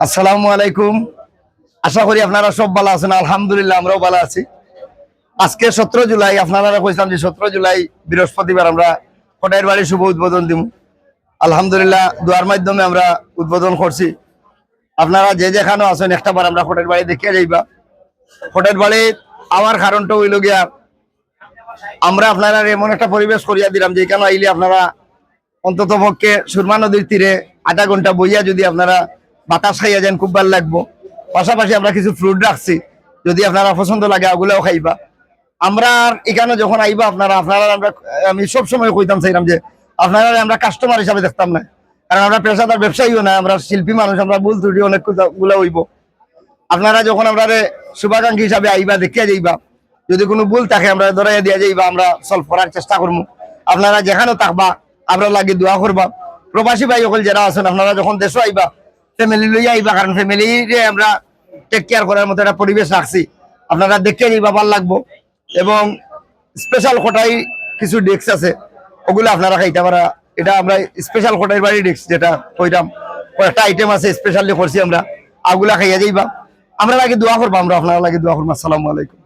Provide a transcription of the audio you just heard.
আসসালামু আলাইকুম। আশা করি আপনারা সব ভালো আছেন। আলহামদুলিল্লাহ, আমরাও ভালো আছি। আজকে সতেরো জুলাই আপনারা কইছিলাম যে সতেরো জুলাই বৃহস্পতিবার আমরা কোটাইর বাড়ির শুভ উদ্বোধন দিব আলহামদুলিল্লাহ, দুয়ার মাধ্যমে আমরা উদ্বোধন করছি। আপনারা যে যেখানে আছেন, একটা বার আমরা কোটাইর বাড়ি দেখিয়ে যাইবা। কোটাইর বাড়ি আমার কারণটা হইল গিয়া, আমরা আপনারা এমন একটা পরিবেশ করিয়া দিলাম যেখানে আইলে আপনারা অন্তত পক্ষে সুরমা নদীর তীরে আধা ঘণ্টা বইয়া যদি আপনারা বাতাস খাইয়া যান খুব ভালো লাগবো। পাশাপাশি আমরা কিছু ফ্রুট রাখছি, যদি আপনারা পছন্দ লাগে ওগুলাও খাইবা। আমরা এখানে যখন আইবা আপনারা আপনারা আমরা, আমি সব সময় কইতাম চাইলাম যে আপনারা আমরা কাস্টমার হিসাবে দেখতাম না। কারণ আমরা পেশাদার ব্যবসায়ীও না, আমরা শিল্পী মানুষ, আমরা ভুল ত্রুটি অনেকগুলা হইব। আপনারা যখন আমরা শুভাকাঙ্ক্ষী হিসাবে আইবা, দেখিয়া যাইবা, যদি কোনো ভুল থাকে আমরা ধরাইয়া দিয়া যাইবা, আমরা সলভ করার চেষ্টা করব আপনারা যেখানে থাকবা, আমরা লাগে দোয়া করবা। প্রবাসী ভাই সকল যারা আছেন, আপনারা যখন দেশও আইবা ফ্যামিলি লইয়া আইবা কারণ ফ্যামিলি আমরা টেক কেয়ার করার মতো একটা পরিবেশ রাখছি। আপনারা দেখে যাইবা ভালো লাগবো। এবং স্পেশাল কোটাই কিছু ডেস্ক আছে, ওগুলো আপনারা খাইতে পারা। এটা আমরা স্পেশাল কোটাই বাড়ি ডেস্ক যেটা কইতাম কয়েকটা আইটেম আছে স্পেশালি করছি আমরা। আগুলা খাইয়া যাইবা। আমরা লাগে দোয়া করব, আমরা আপনারা লাগে দোয়া করব। আসসালামু আলাইকুম।